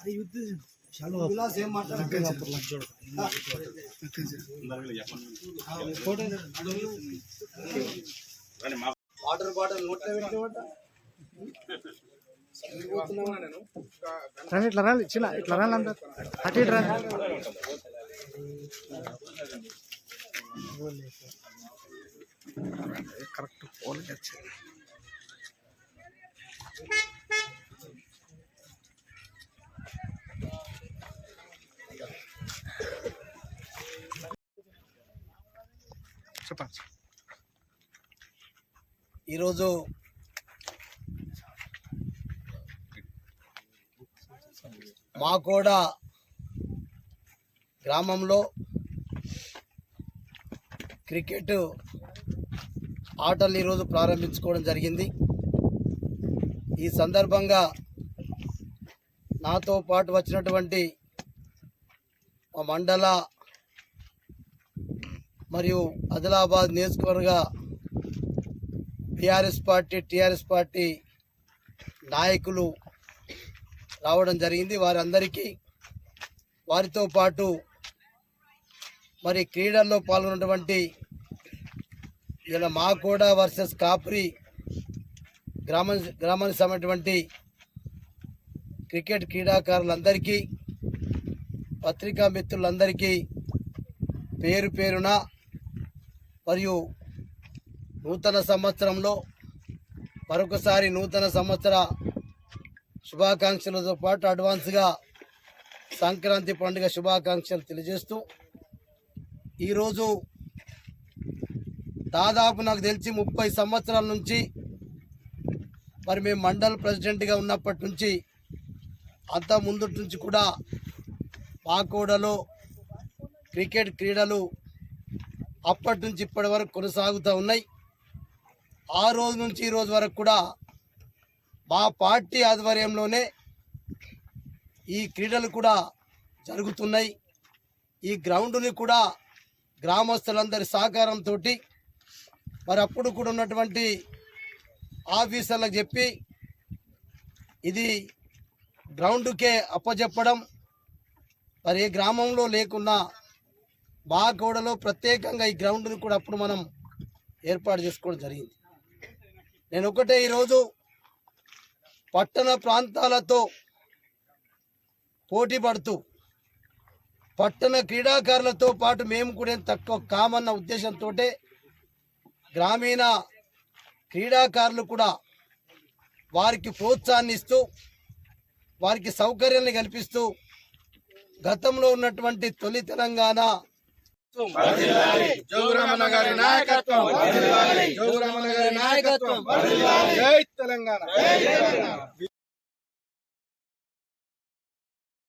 అది యుద్ధ Vilas water bottle నోట్లో పెట్టినమాట రండి ఇట్లా రాలి చిన్న ఇట్లా రాలి అంత అటు ఇటు రండి. కరెక్ట్ ఫోన్ వచ్చింది చెప్పచ్చు ఈరోజు మాకోడ గ్రామంలో క్రికెట్ ఆటలు ఈరోజు ప్రారంభించుకోవడం జరిగింది. ఈ సందర్భంగా నాతో పాటు వచ్చినటువంటి మా మండల మరియు ఆదిలాబాద్ నియోజకవర్గ బీఆర్ఎస్ పార్టీ టీఆర్ఎస్ పార్టీ నాయకులు రావడం జరిగింది. వారందరికీ వారితో పాటు మరి క్రీడల్లో పాల్గొన్నటువంటి ఇలా మాకోడ వర్సెస్ కాపురి గ్రామ గ్రామానికి సంబంధించినటువంటి క్రికెట్ క్రీడాకారులందరికీ పత్రికా మిత్రులందరికీ పేరు పేరున మరియు నూతన సంవత్సరంలో మరొకసారి నూతన సంవత్సర శుభాకాంక్షలతో పాటు అడ్వాన్స్గా సంక్రాంతి పండుగ శుభాకాంక్షలు తెలియజేస్తూ ఈరోజు దాదాపు నాకు తెలిసి ముప్పై సంవత్సరాల నుంచి మరి మేము మండల్ ప్రెసిడెంట్గా ఉన్నప్పటి నుంచి అంత ముందు నుంచి కూడా పాకోడలో క్రికెట్ క్రీడలు అప్పటి నుంచి ఇప్పటి వరకు కొనసాగుతూ ఉన్నాయి. ఆ రోజు నుంచి ఈ రోజు వరకు కూడా మా పార్టీ ఆధ్వర్యంలోనే ఈ క్రీడలు కూడా జరుగుతున్నాయి. ఈ గ్రౌండ్ని కూడా గ్రామస్తులందరి సహకారంతో మరి అప్పుడు కూడా ఉన్నటువంటి ఆఫీసర్లకు చెప్పి ఇది గ్రౌండ్కే అప్పచెప్పడం మరి ఏ గ్రామంలో లేకున్నా బాగోడలో ప్రత్యేకంగా ఈ గ్రౌండ్ని కూడా అప్పుడు మనం ఏర్పాటు చేసుకోవడం జరిగింది. నేను ఒకటే ఈరోజు పట్టణ ప్రాంతాలతో పోటీ పడుతూ పట్టణ క్రీడాకారులతో పాటు మేము కూడా తక్కువ కామన్న ఉద్దేశంతో గ్రామీణ క్రీడాకారులు కూడా వారికి ప్రోత్సాహాన్ని ఇస్తూ వారికి సౌకర్యాన్ని కల్పిస్తూ గతంలో ఉన్నటువంటి తొలి తెలంగాణ నాయకత్వం. జై తెలంగాణ.